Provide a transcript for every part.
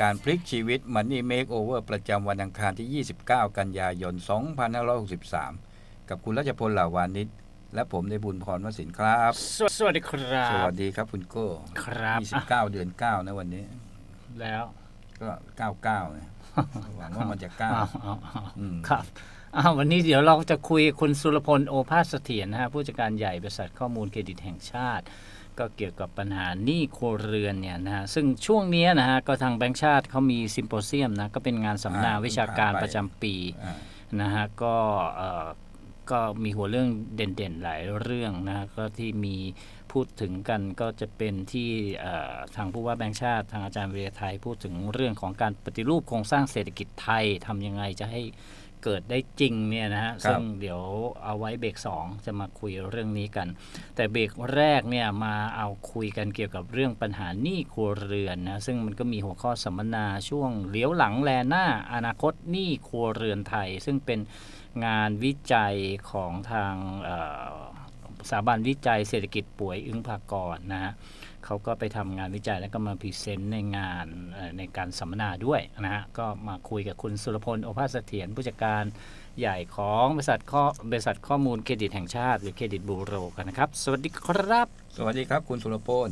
การพลิกชีวิต Money Makeover ประจำวันอังคารที่ 29 กันยายน 2563 กับคุณรัชพลเหล่าวานิชและผมในบุญพรวสินครับ สวสวัสดีครัสบวัสดีครับคุณโก้ครับอะ29 เดือน 9 นะวันนี้ แล้วก็ 99นะหวังว่ามันจะอ้าว9อ้าวอ้าวอืมครับอ้าววันนี้เดี๋ยวเราจะคุยกับคุณสุรพลโอภาสเสถียรนะฮะผู้จัดการใหญ่บริษัทข้อมูลเครดิตแห่งชาติ ก็เกี่ยวกับปัญหาหนี้ครัวเรือนเนี่ยนะฮะซึ่งช่วงเนี้ยนะฮะก็ทางแบงก์ชาติเขามีซิมโพเซียมนะก็เป็นงานสัมมนาอ่าวิชาการเพิ่งผ่านไปประจำปีอ่านะฮะก็เอ่อก็มีหัวเรื่องเด่นๆหลายเรื่องนะฮะก็ที่มีพูดถึงกันก็จะเป็นที่เอ่อทางผู้ว่าแบงค์ชาติ ทางอาจารย์เวียไทยพูดถึงเรื่องของการปฏิรูปโครงสร้างเศรษฐกิจไทยทำยังไงจะให้ เกิดได้จริงเนี่ยนะฮะครับซึ่งเดี๋ยวเอาไว้เบรกสองจะมาคุยเรื่องนี้กัน แต่เบรกแรกเนี่ยมาเอาคุยกันเกี่ยวกับเรื่องปัญหาหนี้ครัวเรือนนะซึ่งมันก็มีหัวข้อสัมมนาช่วงเลี้ยวหลังแลหน้าอนาคตหนี้ครัวเรือนไทย ซึ่งเป็นงานวิจัยของทางเอ่อสถาบันวิจัยเศรษฐกิจป่วยอึ้งภากรนะฮะ เขาก็ไปทำงานวิจัยแล้วก็มาพรีเซนต์ในงานเอ่อในการสัมมนาด้วยนะฮะก็มาคุยกับคุณสุรพลโอภาสเสถียรผู้จัดการใหญ่ของบริษัทข้อบริษัทข้อมูลเครดิตแห่งชาติหรือเครดิตบูโรกันนะครับ สวัสดีครับ สวัสดีครับ คุณสุรพล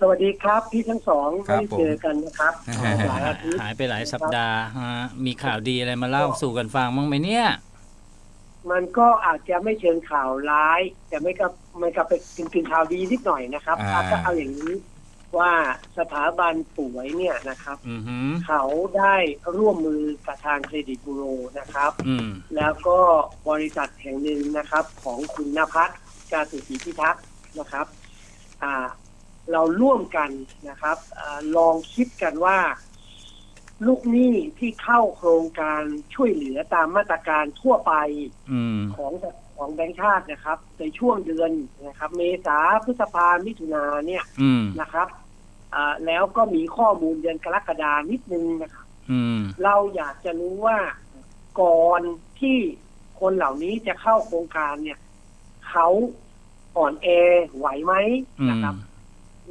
สวัสดีครับพี่ทั้งสองครับไม่ได้เจอกันนะครับผมหลายอาทิตย์หายไปหลายสัปดาห์ฮะมีข่าวดีอะไรมาเล่าสู่กันฟังบ้างไหมเนี่ย มันก็อาจจะไม่เชิงข่าวร้าย แต่ไม่กับไม่กับเป็นกึ่งๆข่าวดีนิดหน่อยนะครับอ่า ก็เอาอย่างนี้ว่าสถาบันป่วยเนี่ยนะครับ อือหือเขาได้ร่วมมือกับทางเครดิตบูโรนะครับ อืมแล้วก็บริษัทแห่งหนึ่งนะครับ ของคุณนภัสกาสุศรีพิทักษ์นะครับอ่าเราร่วมกันนะครับอาลองคิดกันว่า ลูกหนี้ที่เข้าโครงการช่วยเหลือตามมาตรการทั่วไปอืมของของแบงค์ชาตินะครับ ในช่วงเดือนนะครับ เมษาพฤษภามิถุนาเนี่ยอืมนะครับอ่าแล้วก็มีข้อมูลเดือนกรกฎานิดนึงนะครับอืมเราอยากจะรู้ว่าก่อนที่คนเหล่านี้จะเข้าโครงการเนี่ย เขาอ่อนแอไหวไหมอืนะมครับ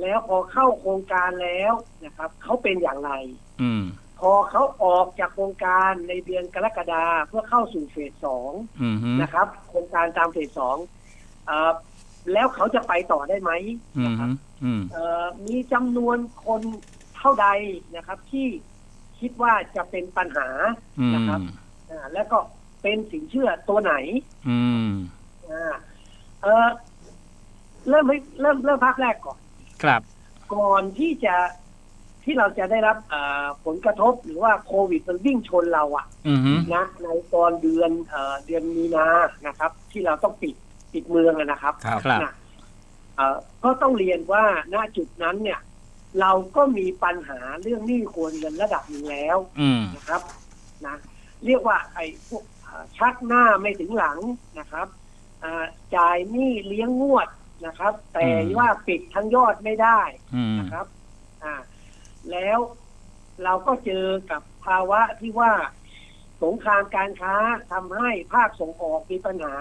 แล้วพอเข้าโครงการแล้วนะครับ เขาเป็นอย่างไร อืม พอเขาออกจากโครงการในเดือนกรกฎาเพื่อเข้าสู่เฟสสองอืมนะครับ โครงการตามเฟสสองเอ่อแล้วเขาจะไปต่อได้ไหมอืนะมครับอืม เอ่อมีจำนวนคนเท่าใดนะครับ ที่คิดว่าจะเป็นปัญหา อืม นะครับ อ่าแล้วก็เป็นสินเชื่อตัวไหนอืม อ่าเออเริ่มให้เริ่มเริ่มภาคแรกก่อน ครับ ก่อนที่จะ ที่เราจะได้รับอ่าผลกระทบหรือว่าโควิดมันวิ่งชนเราอะอืมนะในตอนเดือนเอ่อเดือนมีนานะครับ ที่เราต้องปิดปิดเมืองอะนะครับครับครับนะเอ่อก็ต้องเรียนว่าณจุดนั้นเนี่ย เราก็มีปัญหาเรื่องหนี้ครัวเรือนระดับหนึ่งแล้วอืมนะครับนะเรียกว่าไอ้พวกอ่าชักหน้าไม่ถึงหลังนะครับอ่าจ่ายหนี้เลี้ยงงวดนะครับ แต่อืมว่าปิดทั้งยอดไม่ได้อืมนะครับ อ่า แล้วเราก็เจอกับภาวะที่ว่าสงครามการค้าทำให้ภาคส่งออกมีปัญหา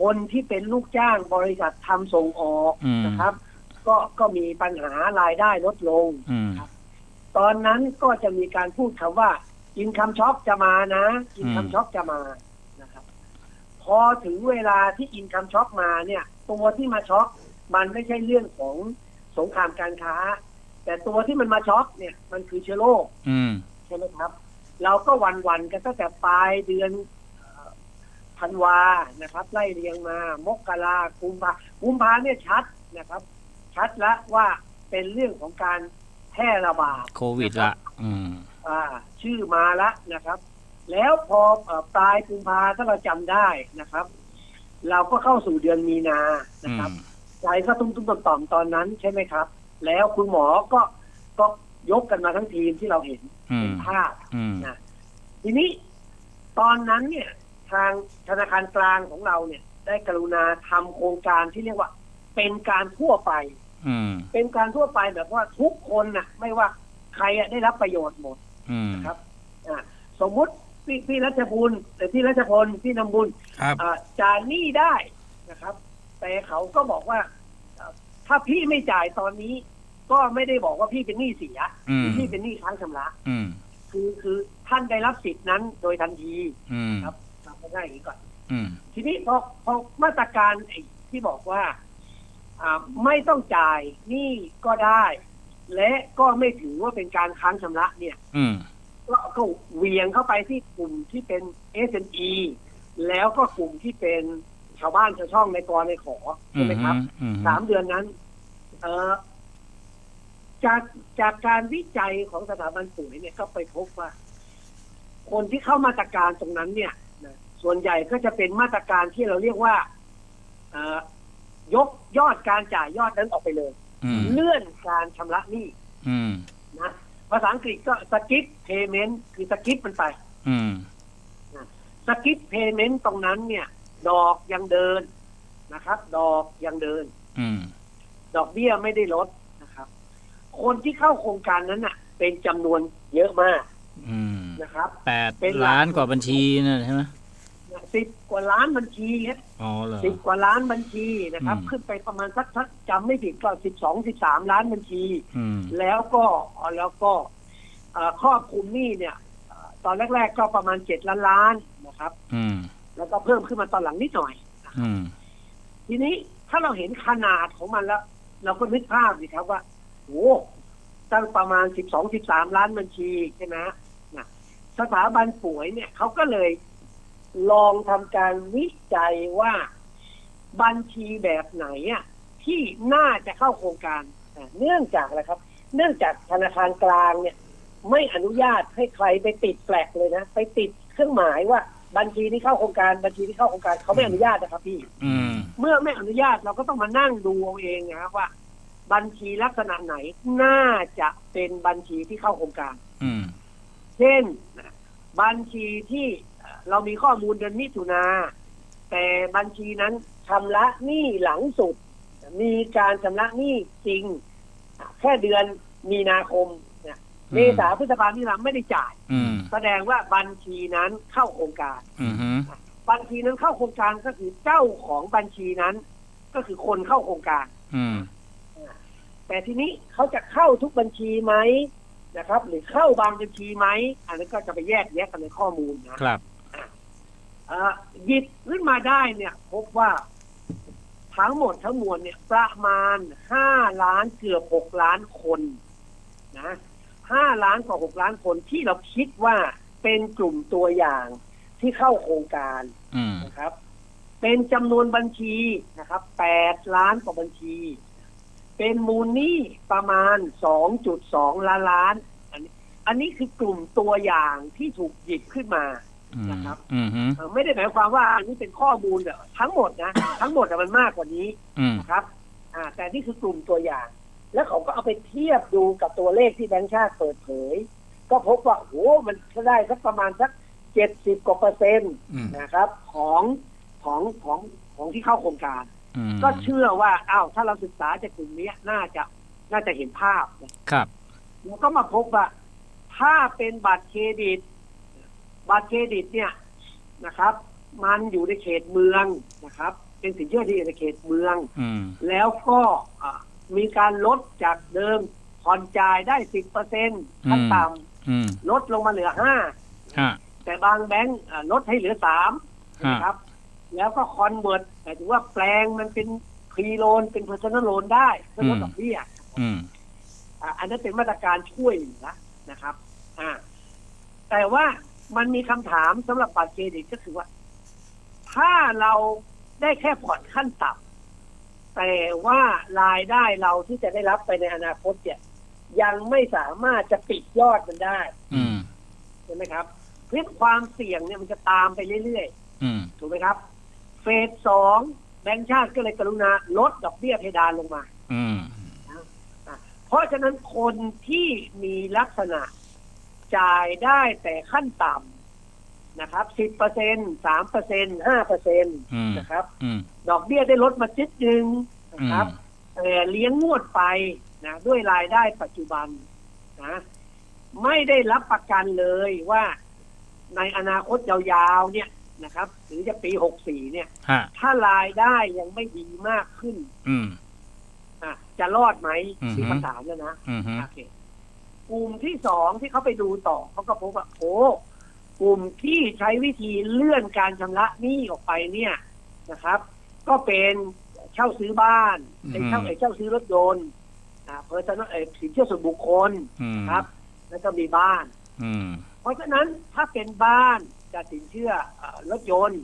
คนที่เป็นลูกจ้างบริษัททำส่งออกอืมนะครับ ก็ก็มีปัญหารายได้ลดลงอืมตอนนั้นก็จะมีการพูดคำว่าอินคัมช็อคจะมานะอินคัมอืมช็อคจะมานะครับ พอถึงเวลาที่อินคัมช็อคมาเนี่ย ตัวที่มาช็อคมันไม่ใช่เรื่องของสงครามการค้า แต่ตัวที่มันมาช็อคเนี่ยมันคือเชื้อโรคอืมใช่ไหมครับ เราก็วันวันๆกันตั้งแต่ปลายเดือนเอ่อธันวานะครับ ไล่เรียงมามกรากุมภากุมภาเนี่ยชัดนะครับ ชัดแล้วว่าเป็นเรื่องของการแพร่ระบาดโควิดละอืมอ่า ชื่อมาแล้วนะครับ แล้วพอเอ่อปลายกุมภาถ้าเราจำได้นะครับ เราก็เข้าสู่เดือนมีนานะอืครับมใจก็ตุ้มตุ้มต่อมๆตอนนั้นใช่ไหมครับ แล้วคุณหมอก็ก็ยกกันมาทั้งทีมที่เราเห็นอืเห็มนภาพอืมนะทีนี้ตอนนั้นเนี่ย ทางธนาคารกลางของเราเนี่ย ได้กรุณาทำโครงการที่เรียกว่า เป็นการทั่วไป อืมเป็นการทั่วไปแบบว่าทุกคนนะไม่ว่าใครอะได้รับประโยชน์หมดอืมนะครับอ่าสมมุติพี่พี่รัชพลหรือพี่รัชพลพี่นำบุญครับ อ่าจ่ายหนี้ได้นะครับ แต่เขาก็บอกว่าอ่า ถ้าพี่ไม่จ่ายตอนนี้ ก็ไม่ได้บอกว่าพี่เป็นหนี้เสียอืมพี่เป็นหนี้ค้างชำระอืมคือคือท่านได้รับสิทธินั้นโดยทันทีอืมครับทำง่ายๆอย่างนี้ก่อนอืมทีนี้พอพอมาตรการไอ้ที่บอกว่าอ่าไม่ต้องจ่ายหนี้ก็ได้ และก็ไม่ถือว่าเป็นการค้างชำระเนี่ยอืมก็ก็เหวียงเข้าไปที่กลุ่มที่เป็น SME แล้วก็กลุ่มที่เป็น ชาวบ้านชาวช่องในกรในขออืใช่มไหมครับอืมสามเดือนนั้น เออจากจากการวิจัยของสถาบันปุ๋ยเนี่ยก็ไปพบว่า คนที่เข้ามาตรการตรงนั้นเนี่ยนะส่วนใหญ่ก็จะเป็นมาตรการที่เราเรียกว่าเอ่อยกยอดการจ่ายยอดนั้นออกไปเลยอืมเลื่อนการชำระหนี้อืมนะภาษาอังกฤษก็สกิปเพย์เมนต์คือสกิปมันไปอืมสกิปเพย์เมนต์ตรงนั้นเนี่ย ดอกยังเดินนะครับ ดอกยังเดิน อืม ดอกเบี้ยไม่ได้ลดนะครับ คนที่เข้าโครงการนั้นน่ะ เป็นจำนวนเยอะมากอืมนะครับแปดเป็นหลักล้านกว่าบัญชีนั่นใช่ไหมสิบกว่าล้านบัญชีครับอ๋อเหรอ สิบกว่าล้านบัญชีนะครับ อืม ขึ้นไปประมาณสักสักจำไม่ผิดก็สิบสองสิบสามล้านบัญชี อืม แล้วก็แล้วก็เอ่อครอบคลุมหนี้เนี่ยเอ่อตอนแรก ๆ ก็ประมาณเจ็ดล้านล้านนะครับ อืม แล้วก็เพิ่มขึ้นมาตอนหลังนิดหน่อยอืมทีนี้ถ้าเราเห็นขนาดของมันแล้ว เราก็นึกภาพสิครับว่าโอ้ตั้งประมาณสิบสองสิบสามล้านบัญชีใช่ไหมนะสถาบันป่วยเนี่ยเขาก็เลยลองทำการวิจัยว่าบัญชีแบบไหนอะที่น่าจะเข้าโครงการอะเนื่องจากอะไรครับ เนื่องจากธนาคารกลางเนี่ย ไม่อนุญาตให้ใครไปติดแปลกเลยนะ ไปติดเครื่องหมายว่า บัญชีที่เข้าโครงการบัญชีที่เข้าโครงการเขาไม่อนุญาตนะครับพี่ อืม เมื่อไม่อนุญาตเราก็ต้องมานั่งดูเอาเองนะครับว่า บัญชีลักษณะไหนน่าจะเป็นบัญชีที่เข้าโครงการ อืม เช่นนะบัญชีที่เอ่อเรามีข้อมูลเดือนมิถุนาแต่บัญชีนั้นชำระหนี้หลังสุด มีการชำระหนี้จริงอะแค่เดือนมีนาคม เนี่ยอืมเมษาพฤษภาที่เราไม่ได้จ่าย อืมแสดงว่าบัญชีนั้นเข้าโครงการ อืมฮึบัญชีนั้นเข้าโครงการก็คือเจ้าของบัญชีนั้น ก็คือคนเข้าโครงการ อืมแต่ทีนี้เขาจะเข้าทุกบัญชีไหมนะครับ หรือเข้าบางบัญชีไหมอันนั้นก็จะไปแยกแยะกันในข้อมูลนะครับเอ่อหยิบขึ้นมาได้เนี่ย พบว่า ทั้งหมดทั้งมวลเนี่ย ประมาณห้าล้านเกือบหกล้านคน นะ ห้าล้านกว่าหกล้านคนที่เราคิดว่าเป็นกลุ่มตัวอย่างที่เข้าโครงการอืมนะครับ เป็นจำนวนบัญชีนะครับแปดล้านกว่าบัญชี เป็นมูลหนี้ประมาณสองจุดสองล้านล้าน อันนี้อันนี้คือกลุ่มตัวอย่างที่ถูกหยิบขึ้นมาอืมนะครับอืมฮึเอ่อไม่ได้หมายความว่าอันนี้เป็นข้อมูลแบบทั้งหมดนะ ทั้งหมดอะมันมากกว่านี้อืมนะครับ อ่า แต่นี่คือกลุ่มตัวอย่าง แล้วเขาก็เอาไปเทียบดูกับตัวเลขที่แบงค์ชาติเปิดเผย ก็พบว่าโอ้มันก็ได้สักประมาณสักเจ็ดสิบกว่าเปอร์เซ็นต์อืมนะครับ ของของของของที่เข้าโครงการอืมก็เชื่อว่าอ้าวถ้าเราศึกษาจากกลุ่มเนี้ยน่าจะน่าจะเห็นภาพนะครับแล้วก็มาพบว่า ถ้าเป็นบัตรเครดิต บัตรเครดิตเนี่ยนะครับ มันอยู่ในเขตเมืองนะครับ เป็นสินเชื่อที่อยู่ในเขตเมืองอืมแล้วก็อ่า มีการลดจากเดิมผ่อนจ่ายได้สิบเปอร์เซ็นต์ขั้นต่อืมำลดลงมาเหลือห้าฮะแต่บางแบงก์อ่าลดให้เหลือสามฮะนะครับ แล้วก็คอนเวิร์ตหมายถึงว่าแปลงมันเป็นพรีโลนเป็นเพอร์ซันอลโลนได้เพื่อลดดอกเบี้ย อืม อ่าอันนั้นเป็นมาตรการช่วยเหลือนะครับ อ่า แต่ว่ามันมีคำถามสำหรับบัตรเครดิตก็คือว่า ถ้าเราได้แค่ผ่อนขั้นต่ำ แต่ว่ารายได้เราที่จะได้รับไปในอนาคตเนี่ยยังไม่สามารถจะปิดยอดมันได้อืมใช่ไหมครับเพราะความเสี่ยงเนี่ยมันจะตามไปเรื่อยๆอืมถูกไหมครับ เฟสสองแบงก์ชาติก็เลยกรุณาลดดอกเบี้ยเพดานลงมาอืมเพราะฉะนั้นคนที่มีลักษณะจ่ายได้แต่ขั้นต่ำ นะครับสิบเปอร์เซ็นสามเปอร์เซ็นห้าเปอร์เซ็นอืมนะครับอืมดอกเบี้ยได้ลดมาจิดหนึ่งนะครับอืมแต่เลี้ยงงวดไปนะด้วยรายได้ปัจจุบันนะไม่ได้รับประกันเลยว่าในอนาคตยาวๆเนี่ยนะครับ หรือจะปีหกสี่เนี่ยฮะถ้ารายได้ยังไม่ดีมากขึ้น อืมอะจะรอดไหมอือฮึคือคำถามเนี่ยนะอืมฮึโอเคกลุ่มที่สองที่เขาไปดูต่อเขาก็พบว่าโอ้ กลุ่มที่ใช้วิธีเลื่อนการชำระหนี้ออกไปเนี่ยนะครับ ก็เป็นเช่าซื้อบ้านเป็นเช่าเอ่อเช่าซื้อรถยนต์อ่าเพอร์ซันเอสินเชื่อส่วนบุคคลอืมครับ แล้วก็มีบ้านอืมเพราะฉะนั้นถ้าเป็นบ้านจะสินเชื่อเอ่อรถยนต์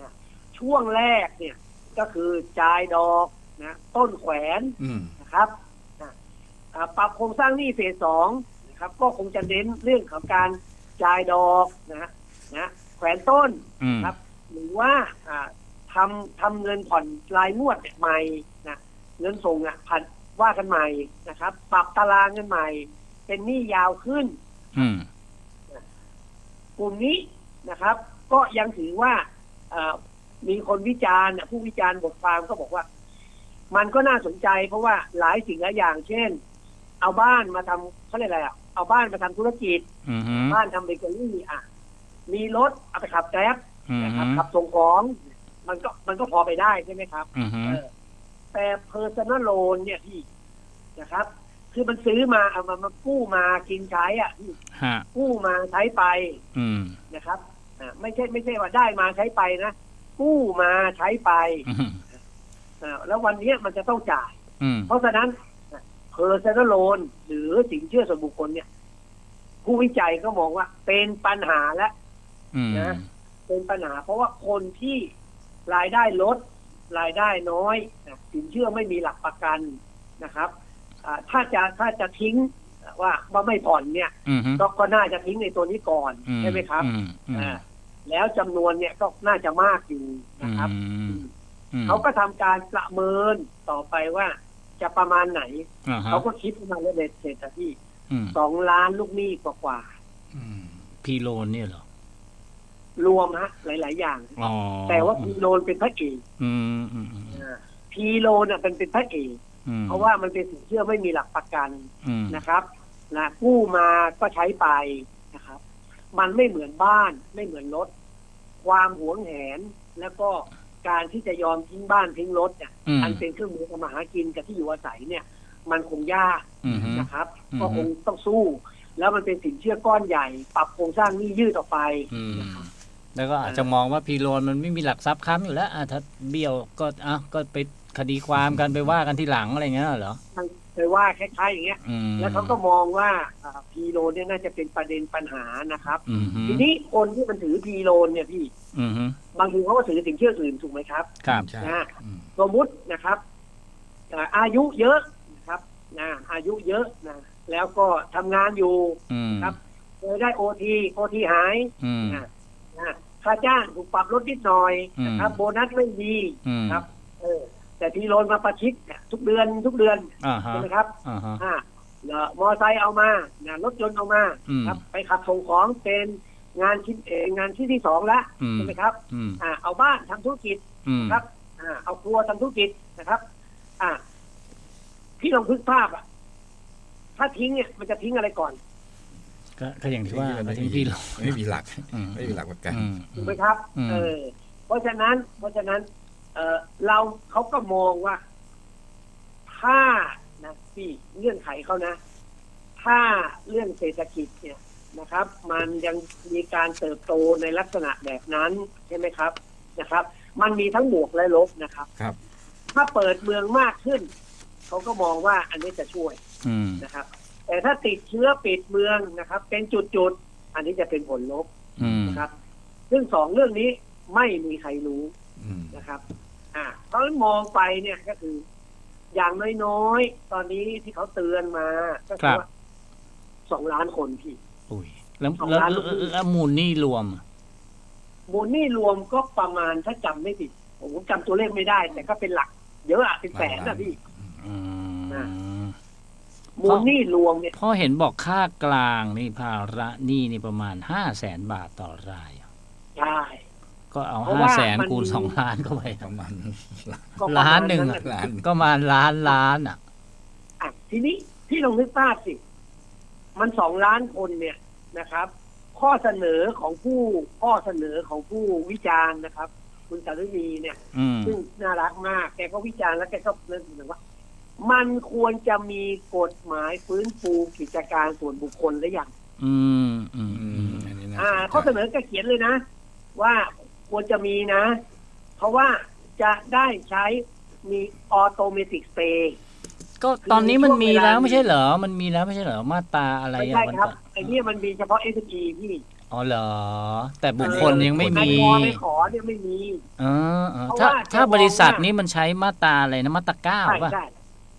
นะช่วงแรกเนี่ยก็คือจ่ายดอกนะต้นแขวนอืมนะครับอะอ่าปรับโครงสร้างหนี้เฟสสองนะครับ ก็คงจะเน้นเรื่องของการ จ่ายดอกนะนะแขวนต้นอืม ครับ หรือว่าอ่าทำทำเงินผ่อนรายงวดใหม่นะเงินส่งอะผันว่ากันใหม่นะครับ ปรับตารางเงินใหม่ เป็นหนี้ยาวขึ้น อืม กลุ่มนี้นะครับ ก็ยังถือว่าเอ่อมีคนวิจารณ์น่ะผู้วิจารณ์บทความก็บอกว่า มันก็น่าสนใจเพราะว่าหลายสิ่งหลายอย่าง เช่น เอาบ้านมาทำเขาเรียกอะไรอะ เอาบ้านมาทำธุรกิจ อืมฮึบ้านทำเบเกอรี่อะ มีรถเอาไปขับแกร็บอืมนะคฮึรับขับส่งของ มันก็มันก็พอไปได้ใช่ไหมครับ อืมฮึเออแต่ personal loan เนี่ยพี่นะครับ คือมันซื้อมาเอามามากู้มากินใช้อะพี่ฮะกู้มาใช้ไปอืมนะครับอ่าไม่ใช่ไม่ใช่ว่าได้มาใช้ไปนะกู้มาใช้ไปอืมอ่าแล้ววันเนี้ยมันจะต้องจ่าย อืมเพราะฉะนั้น เพอร์เซน l ล a นหรือสินเชื่อส่วนบุคคลเนี่ย ผู้วิจัยก็มองว่าเป็นปัญหาและอืมนะเป็นปัญหา เพราะว่าคนที่รายได้ลด รายได้น้อยนะสินเชื่อไม่มีหลักประกันนะครับอ่าถ้าจะถ้าจะทิ้งว่าว่าไม่ผ่อนเนี่ยอืมฮึก็ก็น่าจะทิ้งในตัวนี้ก่อนอืใช่ไหมครับอืมอืมอ่าแล้วจำนวนเนี่ยก็น่าจะมากอยู่นะครับอืมอืมเขาก็ทำการประเมินต่อไปว่า จะประมาณไหน อ่าฮะเขาก็คิดมาแล้วเด็ดเสร็จอะที่อืมสองล้านลูกหนี้กว่าอืมพีโลนเนี่ยเหรอๆรวมฮะ หลาย ๆ อย่าง อ๋อแต่ว่าพีโลนเป็นพระเอกอืมอืมอืมอ่าพีโลนน่ะเป็นเป็นพระเอกอืมเพราะว่ามันเป็นสินเชื่อไม่มีหลักประกันอืมนะครับนะกู้มาก็ใช้ไปนะครับ มันไม่เหมือนบ้านไม่เหมือนรถ ความหวงแหนแล้วก็ การที่จะยอมทิ้งบ้านทิ้งรถเนี่ยอืม อันเป็นเครื่องมือทำมาหากินกับที่อยู่อาศัยเนี่ย มันคงยากอืมฮึ นะครับ อืม ก็คงต้องสู้ แล้วมันเป็นสินเชื่อก้อนใหญ่ ปรับโครงสร้างหนี้ยืดออกไปอืมแล้วก็อาจจะมองว่าพีโลนมันไม่มีหลักทรัพย์ค้ำอยู่แล้วอะถ้าเบี้ยวก็อะก็ไปคดีความกันไปว่ากันที่หลังอะไรเงี้ยเหรอไปว่าคล้ายๆอย่างเงี้ย อืมแล้วเขาก็มองว่าอ่าพีโลนเนี่ยน่าจะเป็นประเด็นปัญหานะครับ อืมฮึ ทีนี้คนที่มันถือพีโลนเนี่ยพี่อืมฮึ บางทีเขาก็ถือสินเชื่ออื่นถูกไหมครับครับใช่นะอืมสมมุตินะครับอ่าอายุเยอะนะครับนะอายุเยอะนะแล้วก็ทำงานอยู่อืมครับเคยได้โอทีโอทีหายอืมนะนะค่าจ้างถูกปรับลดนิดหน่อยนะครับอืมโบนัสไม่ดีอืมครับ เออ แต่พีโลนมาประชิดเนี่ยทุกเดือนทุกเดือนอ่าฮะใช่ไหมครับอ่าฮะอ่าเอ่อมอไซค์เอามานะรถยนต์เอามาอืมครับ ไปขับส่งของเป็น งานชิ้นเองานที่ที่สองแล้วอืมใช่ไหมครับอืมอ่าเอาบ้านทำธุรกิจอืมครับ อ่า เอาครัวทำธุรกิจนะครับ อ่าพี่ลองพึกภาพอะถ้าทิ้งเนี่ยมันจะทิ้งอะไรก่อน ก็ก็อย่างที่ว่ามันก็ไม่ทิ้งมีพีโลนไม่มีหลักอืมไม่มีหลักประกันอืมถูกไหมครับอืมเออ เพราะฉะนั้น เพราะฉะนั้น เออเราเขาก็มองว่า ถ้านะพี่เงื่อนไขเขานะ ถ้าเรื่องเศรษฐกิจเนี่ย นะครับ มันยังมีการเติบโตในลักษณะแบบนั้นใช่ไหมครับนะครับ มันมีทั้งบวกและลบนะครับครับ ถ้าเปิดเมืองมากขึ้น เขาก็มองว่าอันนี้จะช่วยอืมนะครับ แต่ถ้าติดเชื้อปิดเมืองนะครับ เป็นจุดๆอันนี้จะเป็นผลลบอืมนะครับ ซึ่งสองเรื่องนี้ไม่มีใครรู้อืมนะครับ อ่าเพราะฉะนั้นมองไปเนี่ยก็คือ อย่างน้อยๆตอนนี้ที่เขาเตือนมาก็คือว่าสองล้านคนพี่ อุ้ยแล้วสองแล้วล้านแล้วแล้วมูลหนี่รวมอะมูลหนี้รวมก็ประมาณถ้าจำไม่ผิดผมจำตัวเลขไม่ได้ แต่ก็เป็นหลักเยอะอะเป็นแสนนะพี่ อืมมูลหนี้รวมเนี่ยพ่อเห็นบอกค่ากลางนี่ภาระหนี้นี่ประมาณห้าแสนบาทต่อราย ใช่ ก็เอาเพราะห้าว่าแสนมัน คูณมีสองล้านเข้าไป ประมาณ ก็ประมณล้านหนึ่งอะะล้าน ก็มาล้านล้านอะ อะทีนี้พี่ลองนึกภาพสิ มันสองล้านคนเนี่ยนะครับ ข้อเสนอของผู้ข้อเสนอของผู้วิจารณ์นะครับ คุณสารุณีเนี่ยอืมซึ่งน่ารักมาก แกก็วิจารณ์แล้วแกก็เริ่มถึงว่า มันควรจะมีกฎหมายฟื้นฟูกิจการส่วนบุคคลหรือยังอืมอืมอือืมมอันนี้น่าอ่าสนใจข้อเสนอก็เขียนเลยนะ ว่าควรจะมีนะ เพราะว่าจะได้ใช้มีออโตเมติกสเตย์ ก็ตอนนี้มันมีแล้วช่วงเวลาไม่ใช่เหรอ มันมีแล้วไม่ใช่เหรอ มาตราอะไรไม่อะใช่มันครับก็ไอ้เนี่ยมันมีเฉพาะ s อพี่อ๋อเหรอ แต่บุคคลยังไม่มีนายกไม่ขอเนี่ยไม่มี เออเออเพราะถ้าว่าถ้าจะมองบริษัทว่านี้มันใช้มาตราอะไรนะ มาตราเก้าใช่ป่ะ ใช่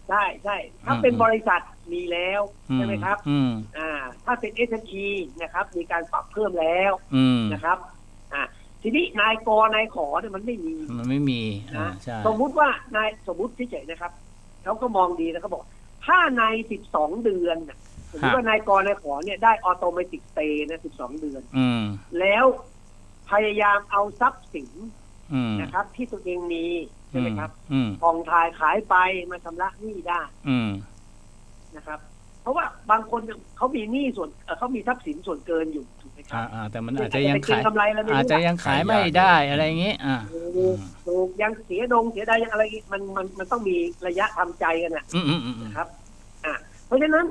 ใช่ใช่ถ้าอืมเป็นบริษัทมีแล้วอืใช่ไหมครับ อืม อ่า ถ้าเป็น s อ e นะครับ มีการปรับเพิ่มแล้วอืม นะครับ อ่า ทีนี้นายกนายขอเนี่ยมันไม่มีมันไม่มีอ่านะใช่สมมุติว่านายสมมุติเฉยๆนะครับ เขาก็มองดีแล้วเขาบอก ถ้าใน12เดือนน่ะสมมติว่านายกนายขอเนี่ยได้ออโตเมติกสเตย์นะ12เดือนอืมแล้วพยายามเอาทรัพย์สินอืมนะครับ ที่ตัวเองมีใช่ไหมครับอืมกองถ่ายขายไปมาชำระหนี้ได้อืมนะครับเพ ราะว่าบางคนเขามีหนี้ส่วนเอ่อเขามีทรัพย์สินส่วนเกินอยู่ถูกไหมครัอ่าบอ่าแต่มันอาจจะยังไปเก็งขายกำไรแล้วไม่อาจรู้จะอะยังขายไม่ได้อะไรอย่างงี้ อ่าถูกถูกยังเสียดงเสียดายยังอะไรอีกมันมันมันต้องมีระยะทำใจกันนะอืมอืมอืมอืมนะครับ อ่าเพราะฉะนั้น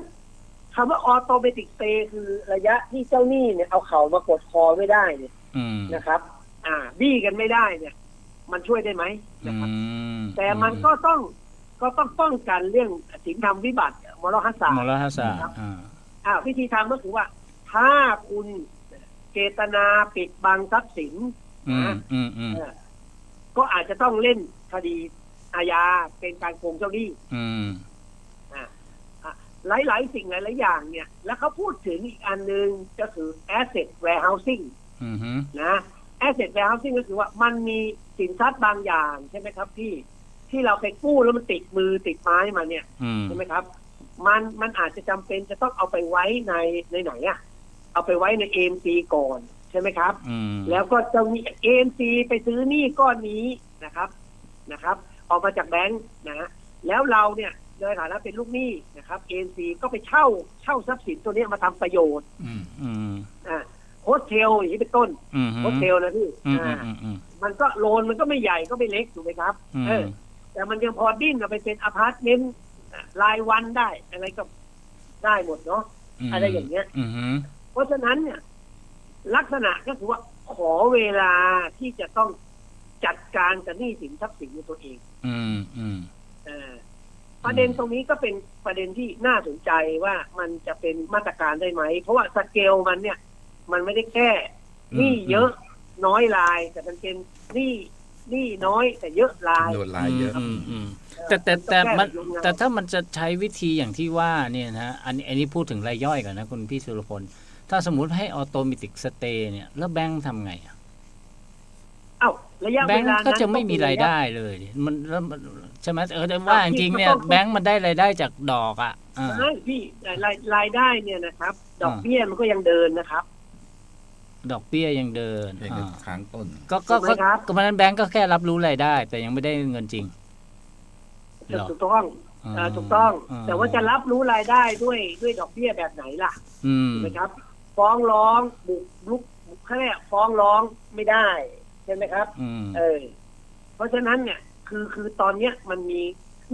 คำว่าออโตเมติกเ a ย์คือระยะที่เจ้าหนี้เนี่ยเอาเข่ามากดคอไม่ได้เนี่ยอืมนะครับ อ่าบี้กันไม่ได้เนี่ย มันช่วยได้ไหมอืนะครับมแต่มันก็ต้องก็ต้องป้องกันเรื่องสินธรรมวิบัติ มรหัสามรหัสาอ่าอ่าวิธีทำก็คือว่า ถ้าคุณเจตนาปิดบังทรัพย์สินอืมอืมอืมเออก็อาจจะต้องเล่นคดีอาญาเป็นการโกงเจ้าหนี้อืมหลาย ๆ สิ่งหลาย ๆ อย่างเนี่ย แล้วเขาพูดถึงอีกอันหนึงก็คือ asset warehousing อืมฮึนะ asset warehousing ก็คือว่ามันมีสินทรัพย์บางอย่างใช่ไหมครับพี่ ที่เราไปกู้แล้วมันติดมือติดไม้มาเนี่ยอืมใช่ไหมครับ มันมันอาจจะจำเป็นจะต้องเอาไปไว้ในในไหนอะเอาไปไว้ใน AMC ก่อนใช่ไหมครับอืมแล้วก็จะมี AMC ไปซื้อหนี้ก้อนนี้นะครับนะครับ ออกมาจากแบงค์นะฮะแล้วเราเนี่ยในฐานะเป็นลูกหนี้นะครับ AMC ก็ไปเช่าเช่าทรัพย์สินตัวเนี้ยมาทำประโยชน์อืมอืมอ่าโฮสเทลอย่างนี้เป็นต้นอืมฮึโฮสเทลนะพี่อืมอ่าอืมอืมมันก็โลนมันก็ไม่ใหญ่ก็ไม่เล็กถูกไหมครับอืมเออ แต่มันยังพอดิ้นเอาไปเป็นอพาร์ตเมนต์อะ รายวันได้อะไรก็ได้หมดเนาะอะไรอย่างเงี้ยอืมฮึเพราะฉะนั้นเนี่ย ลักษณะก็คือว่าขอเวลาที่จะต้องจัดการกับหนี้สินทรัพย์สินของตัวเอง อืมอืมเออประเด็นตรงนี้ก็เป็นประเด็นที่น่าสนใจว่ามันจะเป็นมาตรการได้ไหม เพราะว่าสเกลมันเนี่ย มันไม่ได้แค่หนี้เยอะน้อยลาย แต่มันเป็นหนี้หนี้น้อยแต่เยอะลายโดนลายเยอะอืมอืม แต่แต่แต่ต้องมันก้แบบโรงงานแต่ถ้ามันจะใช้วิธีอย่างที่ว่าเนี่ยนะอันนี้อันนี้พูดถึงรายย่อยก่อนนะคุณพี่สุรพล ถ้าสมมุติให้ออโตเมติกสเตย์เนี่ย แล้วแบงค์ทำไงอะเอ้าระยะแบเวงค์ลานั้นก็จะไม่มีรายได้เลยดิมันแล้วมันใช่ไหมเออแต่ว่าจริงๆเนี่ยแบงค์มันได้รายได้จากดอกอะอ่าใช่พี่รายรายได้เนี่ยนะครับ ดอกอ่าเบี้ยมันก็ยังเดินนะครับ ดอกเบี้ยยังเดินเพียงอ่าแต่ค้างต้น ก็ก็ถูกไหมก็ครับก็เพราะฉะนั้นแบงก์ก็แค่รับรู้รายได้ แต่ยังไม่ได้เงินจริงเหรอถูกต้องเอ่อถูกต้อง แต่ว่าจะรับรู้รายได้ด้วยด้วยดอกเบี้ยแบบไหนล่ะอืมถูกไหมครับ ฟ้องร้องบุกลุกบุกแค่ฟ้องร้องไม่ได้ใช่ไหมครับอืมเออเพราะฉะนั้นเนี่ย คือคือตอนเนี้ยมันมี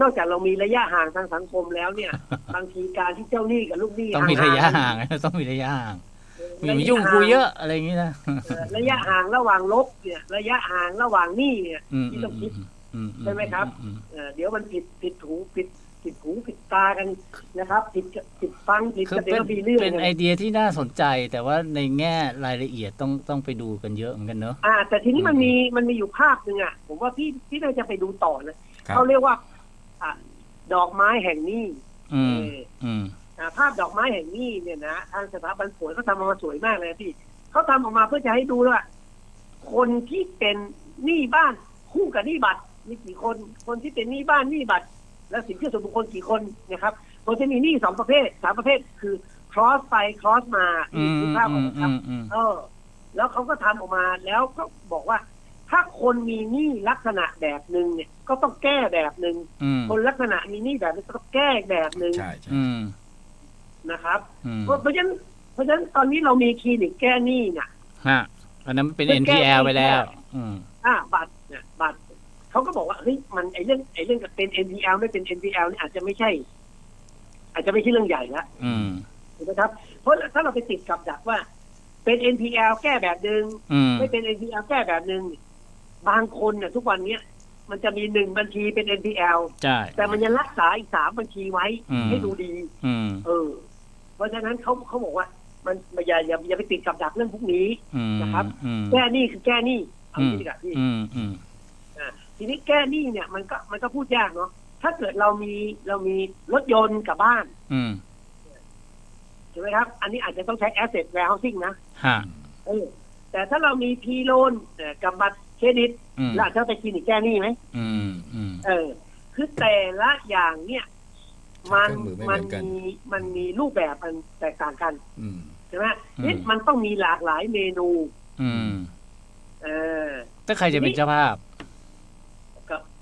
นอกจากเรามีระยะห่างทางสังคมแล้วเนี่ย บางทีการที่เจ้าหนี้กับลูกหนี้ต้องมีระยะห่างๆต้องมีระยะห่างเอออย่ามายุ่งกูเยอะอะไรอย่างนี้นะเออระยะห่างระหว่างลบเนี่ย ระยะห่างระหว่างหนี้เนี่ยอืมที่อืต้องมคิดอืม ใช่ไหมครับอืมเอ่อเดี๋ยวมันผิดผิดหูผิดผิดหูผิดตากันนะครับผิดผิดฟังผิดคือกันเดี๋เป็ยนวมีเรื่องเป็นกันไอเดียที่น่าสนใจ แต่ว่าในแง่รายละเอียดต้องต้องไปดูกันเยอะเหมือนกันเนอะอ่า แต่ทีนี้มันอืมมีมันมีอยู่ภาพหนึ่งอะ ผมว่าพี่พี่น่าจะไปดูต่อนะครับเขาเรียกว่าอ่าดอกไม้แห่งหนี้อืมเอออืมอ่าภาพดอกไม้แห่งหนี้เนี่ยนะทางสถาบันสวยเขาทำออกมาสวยมากเลยนะพี่เขาทำออกมาเพื่อจะให้ดูว่าคนที่เป็นหนี้บ้านคู่กับหนี้บัตร มีกี่คน คนที่เป็นหนี้บ้านหนี้บัตร และสินเชื่อส่วนบุคคลกี่คนนะครับคนที่มีหนี้สองประเภทสามประเภทคือ cross ไป cross มาอืมที่อืมภาพออือกมไหมครับอืมเออ แล้วเขาก็ทำออกมาแล้วก็บอกว่า ถ้าคนมีหนี้ลักษณะแบบหนึ่งเนี่ย ก็ต้องแก้แบบหนึ่งอืมคนลักษณะมีหนี้แบบนี้ก็ต้องแก้อีกแบบหนึ่งใช่ใช่อืมนะครับอืมเพราะเพราะฉะนั้นเพราะฉะนั้นตอนนี้เรามีคลินิกแก้หนี้เนี่ยฮะอันนั้นเป็นเป็นแก้ NPL ไปแล้วแก้อืมอ่าบัตร เนี่ยบัตรเขาก็บอกว่าเฮ้ยมันไอเรื่องไอเรื่องเป็น NPL ไม่เป็น NPL นี่อาจจะไม่ใช่ อาจจะไม่ใช่เรื่องใหญ่ละอืมถูกไหมครับ เพราะถ้าเราไปติดกับดักว่า เป็น NPL แก้แบบหนึ่งอืมไม่เป็น NPL แก้แบบหนึ่งบางคนเนี่ยทุกวันเนี้ยมันจะมีหนึ่งบัญชีเป็น NPL ใช่แต่มันยังรักษาอีกสามบัญชีไว้อืมให้ดูดีอืมเออ เพราะฉะนั้นเขาเขาบอกว่า มันอย่าอย่าอย่าไปติดกับดักเรื่องพวกนี้อืมนะครับอืมแก้หนี้คือแก้หนี้เอาที่ดีกว่าพี่อืมอืมอ่า ทีนี้แก้หนี้เนี่ยมันก็มันก็พูดยากเนาะถ้าเกิดเรามีเรามีรถยนต์กับบ้าน อืมถูกไหมครับ อันนี้อาจจะต้องใช้ asset warehousing นะฮะเออแต่ถ้าเรามีพีโลนกับบัตรเครดิตอืมเราอาจจะไปคลินิกแก้หนี้ไหมอืมอืมเออ คือแต่ละอย่างเนี่ย มันเครื่องมือไม่เหมืมันอนกันมีมันมีรูปแบบมันแตกต่างกันอืมใช่ไหมนี่มันต้องมีหลากหลายเมนู อืมเออถ้าใครจะเป็นเจ้าภาพ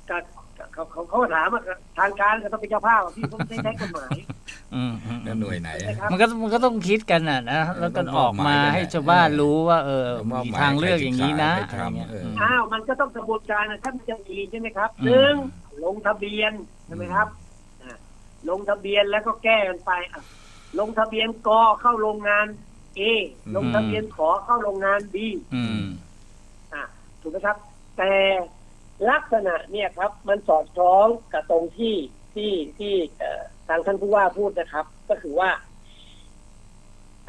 กับกับกับเขาเขาเขาถามว่าทางการก็ต้องเป็นเจ้าภาพอะพี่ผมไม่ใช้กฎหมาย อืมอืมแล้วหน่วยไหนใช่ไหมอะ ครับ มันก็มันก็ต้องคิดกันน่ะนะแล้วก็ต้องมอออบกหมายมาไปให้เนี่ยชาวบ้านเออรู้ว่า เออมอบมีหมายทางเลือกอย่างนี้นะใครศึกษาอะไรเงี้ยใครทำเอออ้าวมันก็ต้องกระบวนการนะท่านจะมีใช่ไหมครับอืมหนึ่งลงทะเบียนใช่ไหมครับอ่าลงทะเบียนแล้วก็แก้กันไปอะลงทะเบียนกเข้าโรงงาน A ลงทะเบียนขอเข้าโรงงาน B อืม อะถูกไหมครับ แต่ ลักษณะเนี่ยครับมันสอดคล้องกับตรงที่ที่ที่เอ่อทางท่านผู้ว่าพูดนะครับ ก็คือว่า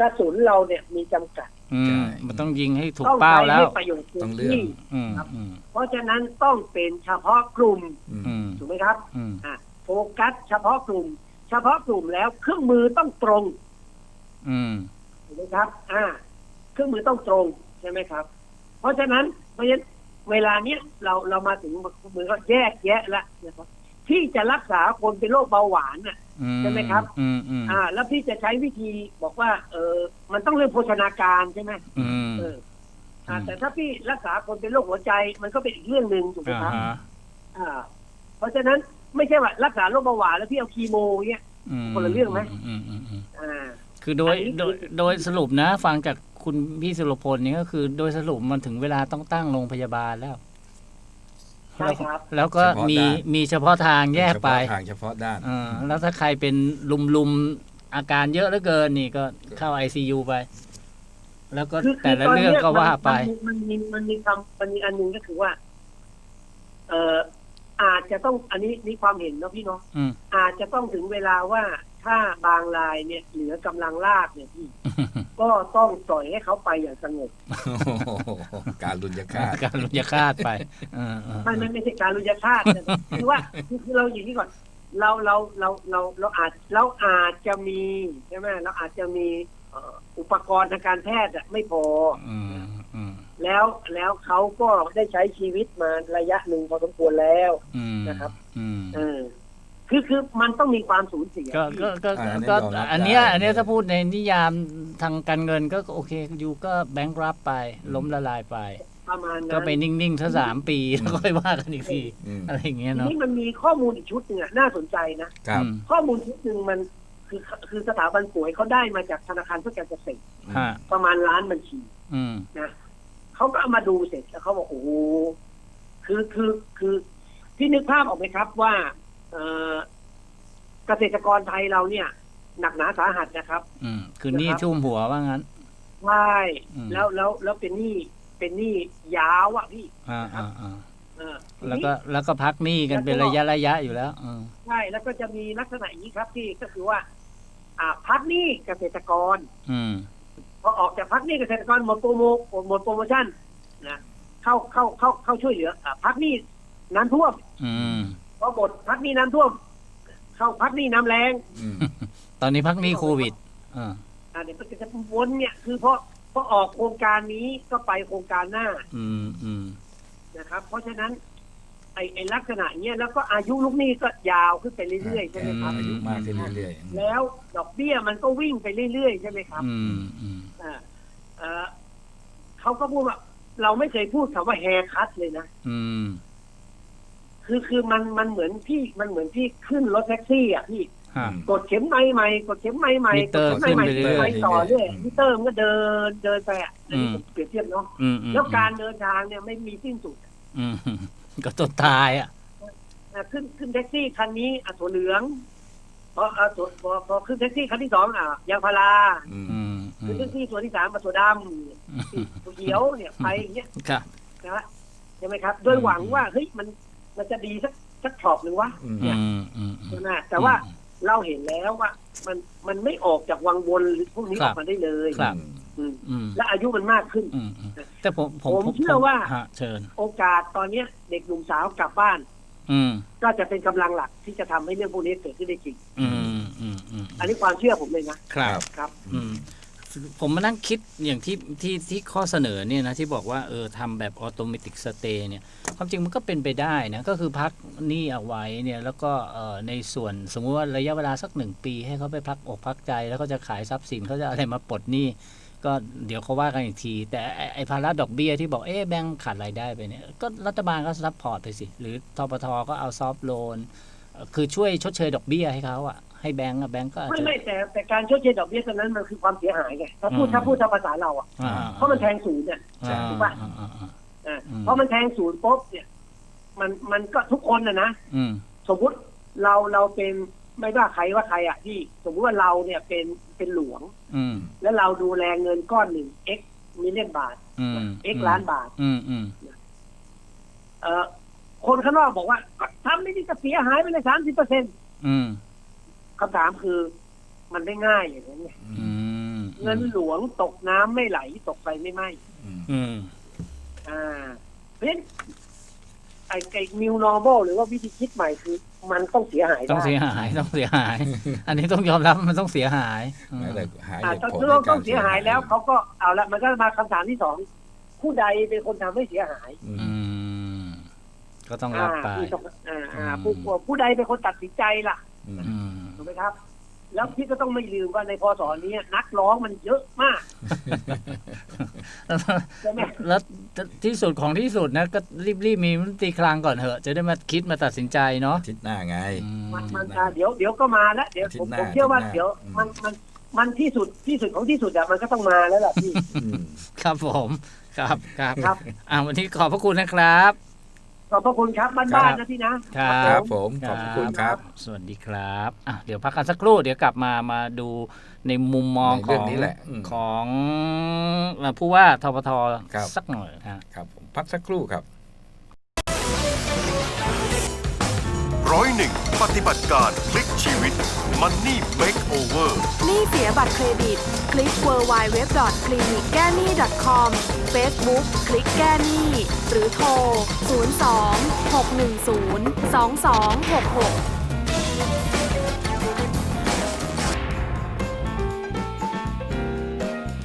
กระสุนเราเนี่ยมีจำกัดอืใช่มมันต้องยิงให้ถูกต้องเป้าใช้แล้ให้วประโยชน์ต้องเลือกที่อืมอืมเพราะฉะนั้นต้องเป็นเฉพาะกลุ่มอืมอืมถูกไหมครับอืมอะโฟกัส เฉพาะกลุ่ม เฉพาะกลุ่มแล้วเครื่องมือต้องตรงอืมถูกไหมครับ อ่า เครื่องมือต้องตรงใช่ไหมครับ เพราะฉะนั้นเพราะฉะนั้น เวลาเนี้ยเราเรามาถึงมือก็แยกแยะแล้วนะครับที่จะรักษาคนเป็นโรคเบาหวานน่ะอืมใช่ไหมครับอืมอืมอ่า แล้วพี่จะใช้วิธีบอกว่า เออมันต้องเรื่องโภชนาการใช่ไหมอืมเอออ่าอืมแต่ถ้าพี่รักษาคนเป็นโรคหัวใจ มันก็เป็นอีกเรื่องหนึ่งถูกไหมอ่าครับฮะอ่า เพราะฉะนั้นไม่ใช่ว่ารักษาโรคเบาหวานแล้วพี่เอาคีโมเงี้ยอืมคนละเรื่องไหมอืมอืมอืมอ่า คือโดยอันนี้โดยคือโดยสรุปนะ ฟังจาก คุณพี่สุรพลนี่ก็คือ โดยสรุปมันถึงเวลาต้องตั้งโรงพยาบาลแล้วใช่ครับ แล้วก็เฉพาะมีด้านมีเฉพาะทางแยกไปเฉพาะทางเฉพาะด้านเออแล้วถ้าใครเป็นลุมลุมๆอาการเยอะเหลือเกินนี่ก็เข้าไอซียูไป แล้วก็คือแต่ละคืเรื่องก็ว่าไปมันมันมีมันมีคำมันมีอันหนึ่งก็คือว่า เอ่อ อาจจะต้องอันนี้นี่ความเห็นเนาะพี่เนาะอืมอาจจะต้องถึงเวลาว่าถ้าบางรายเนี่ยเหลือกำลังลากเนี่ยพี่ ก็ต้องปล่อยให้เขาไปอย่างสงบการลุนยฆาตการลุยคาดไปเออเออไม่ไม่ไม่ใช่การลุยชาตินะคือว่าคือคือเราอย่างนี้ก่อนเราเราเราเราเราอาจเราอาจจะมีใช่ไหมเราอาจจะมีเอ่ออุปกรณ์ทางการแพทย์อะไม่พออืมอืม แล้วแล้วเขาก็ได้ใช้ชีวิตมาระยะหนึ่งพอสมควรแล้วอืมนะครับ อืมเออคือคือมันต้องมีความสูญเสียก็ก็ก็อ่าอันนี้ก็ยอมรับอันเนี้ยได้อันเนี้ยถ้าพูดในนิยามทางการเงินก็โอเคอยู่ก็แบงก์รับไป ล้มละลายไปประมาณนั้นก็ไปนิ่งๆสักสามปีแล้วค่อยว่ากันอีกทีอืมอะไรอย่างเงี้ยทีเนาะนี้มันมีข้อมูลอีกชุดหนึ่งอะน่าสนใจนะครับอืมข้อมูลชุดหนึ่งมันคือคือสถาบันป่วยเขาได้มาจากธนาคารเพื่อการเกษตรฮะประมาณล้านบัญชีอืมนะ เขาก็เอามาดูเสร็จแล้วเขาบอกโอ้โหคือคือคือพี่นึกภาพออกไหมครับว่า เออเกษตรกรไทยเราเนี่ย หนักหนาสาหัสนะครับ อืมคือหนี่นะครับทุ่มหัวว่างั้นใช่อืมแล้วแล้วแล้วเป็นหนี้เป็นหนี้ยาวอะพี่อ่าอ่าอ่าเออทีแล้วนี้ก็แล้วก็พักหนี้กันเป็นระยะระยะอยู่แล้วอืมใช่แล้วก็จะมีลักษณะอย่างนี้ครับพี่ก็คือว่า อ่า พักหนี้เกษตรกร อืม พอออกจากพักหนี้เกษตรกรหมดโปรโมหมดโปรโมชั่นนะเข้าเข้าเข้าเข้าช่วยเหลืออ่าพักหนี้น้ำท่วมอืมพอหมดพักหนี้น้ำท่วม เข้าพักหนี้น้ำแรงอืมตอนนี้พักหนี้โควิดอ่าอ่าเดี๋ยวก็จะวนเนี่ยคือเพราะพอออกโครงการนี้ก็ไปโครงการหน้า อืมอืมนะครับ เพราะฉะนั้น ไอ้ไอ้ลักษณะเนี้ยแล้วก็อายุลูกหนี้ก็ยาวขึ้นไปเรื่อยๆใช่ไหมครับอายุมากขึ้นเรื่อยๆแล้วดอกเบี้ยมันก็วิ่งไปเรื่อยๆใช่ไหมครับอืมอืมอ่าเอ่อเขาก็พูดว่าเราไม่เคยพูดคำว่าแฮร์คัตเลยนะอืมคือคือมันมันเหมือนพี่มันเหมือนพี่ขึ้นรถแท็กซี่อะพี่ฮะกดเข็มไม้ใหม่กดเข็มไม้ใหม่มิกเตอดร์เข็มไม้ใหม่ขึ้นไปเรื่อยๆไปต่อเรื่อยอืมมิเตอร์มันก็เดินเดินไปอะอันนี้อืมผมเปรียบเทียบเนาะอืมอืมแล้วการเดินทางเนี่ยไม่มีสิ้นสุดอืม ก็จนตายอะอะขึ้นขึ้นแท็กซี่คันนี้อะตัวเหลืองพออะตัวพอพอขึ้นแท็กซี่คันที่สองอะยางพาราอืมอืมอืขึ้นมแท็กซี่ตัวที่สามมาตัวดำตัวเขียวเนี่ยไปอย่างเงี้ยครับนะฮะใช่ไหมครับโดยหวังว่าเฮ้ยมันมันจะดีสักสักช็อปหนึ่งวะอืมอืมอืมอืใช่มไหมแต่ว่าเราเห็นแล้วว่ามันมันไม่ออกจากวังวนหรือพวกนี้คอรัอบกมาได้เลยครับอืมอืม และอายุมันมากขึ้นอืมอืมแต่ผมผมผมเชื่อว่าฮะเชิญ โอกาสตอนเนี้ย เด็กหนุ่มสาวกลับบ้าน อืมก็จะเป็นกำลังหลักที่จะทำให้เรื่องพวกนี้เกิดขึ้นได้จริงอืมอืมอืมอันนี้ความเชื่อผมเลยนะครับครับ อืมผมมานั่งคิดอย่างที่ที่ที่ข้อเสนอเนี่ยนะที่บอกว่าเออทำแบบออโตเมติกสเตย์เนี่ยความจริงมันก็เป็นไปได้นะก็คือพักหนี้เอาไว้เนี่ยแล้วก็เอ่อในส่วนสมมุติว่าระยะเวลาสักหนึ่งปี ให้เขาไปพักอกพักใจ แล้วก็จะขายทรัพย์สินเขาจะอะไรมาปลดหนี้ ก็เดี๋ยวเขาว่ากันอีกที แต่ไอ้ไอ้ภาระดอกเบี้ยที่บอกเอ๊ะแบงก์ขาดรายได้ไปเนี่ยก็รัฐบาลก็ซัพพอร์ตไปสิ หรือทปทก็เอาซอฟท์โลน คือช่วยชดเชยดอกเบี้ยให้เขาอะให้แบงก์อะแบงก์ก็อาจไม่จะไม่แต่แต่การชดเชยดอกเบี้ยตอนนั้นมันคือความเสียหายไงถ้าพูดอืมถ้าพูดตามภาษาเราอะอ่าเพราะมันแทงศูนย์เนี่ยอ่าถูกปะอ่าอ่าอ่าอ่าอืมเพราะมันแทงศูนย์ปุ๊บเนี่ย มันมันก็ทุกคนนะนะอืมสมมุติเราเราเป็น ไม่ว่าใครว่าใครอะที่สมมุติว่าเราเนี่ยเป็นเป็นหลวง อืม แล้วเราดูแลเงินก้อนหนึ่ง x มิลเลียนบาท อืม x ล้านบาท อืมอืมเอ่อคนข้างนอกบอกว่าก็ทำไม่ได้จะเสียหายไปเลยสามสิบเปอร์เซ็นอืมคำถามคือ มันไม่ง่ายอย่างนั้นไงอืมเงินหลวงตกน้ำไม่ไหลตกไฟไม่ไหม้อืมอืมอ่าเพราะฉะนั้นไอ้ไอ้ new normal หรือว่าวิธีคิดใหม่คือ มันต้องเสียหายต้องได้เสียหายต้องเสียหาย อันนี้ต้องยอมรับมันต้องเสียหายอืมแล้วแต่หาอ่าเหตุต้องผลต้องในกาต้อรงเสียหายแล้วเขาก็เอาละมันก็มาคำถามที่สองผู้ใดเป็นคนทำให้เสียหายอือืมมก็ต้องรับไปอ่าที่ต้องอ่าอ่าอืมผู้ผู้ใดเป็นคนตัดสินใจล่ะอืมอืมถูกไหมครับ แล้วพี่ก็ต้องไม่ลืมว่าในพศนี้นักร้องมันเยอะมากใช่ไหมแล้วที่สุดของที่สุดนะก็รีบๆมีมนตรีคลังก่อนเถอะ จะได้มาคิดมาตัดสินใจเนาะอาทิตย์หน้าไงอืมมันมันอ่าเดี๋ยวเดี๋ยวก็มาแล้วเดี๋ยวผมอาทิตย์หน้าผมเชื่อว่าอาทิตย์หน้าเดี๋ยวอืมมันมันมันที่สุดที่สุดของที่สุดอะมันก็ต้องมาแล้วล่ะพี่อืมครับผม ครับครับครับอ่าวันนี้ขอบพระคุณนะครับข อบพระคุณครับบ้านๆนะพี่นะ ครัครับผมขอบพระคุณครับ สวัสดีครับอะเดี๋ยวพักกันสักครู่เดี๋ยวกลับมามาดูในมุมมองในขเรื่อองงนี้แหละอืมของเอ่อผู้ว่าทปทครับสักหน่อยฮะครับผมพักสักครู่ครับร้อยหนึ่งปฏิบัติการพลิกชีวิต มันนี่เบรกโอเวอร์นี้เสียบัตรเครดิต คลิก w w w c l i n i c แก้หนี้ .com Facebook คลิกแก้หนี้ หรือโทร 02 610 2266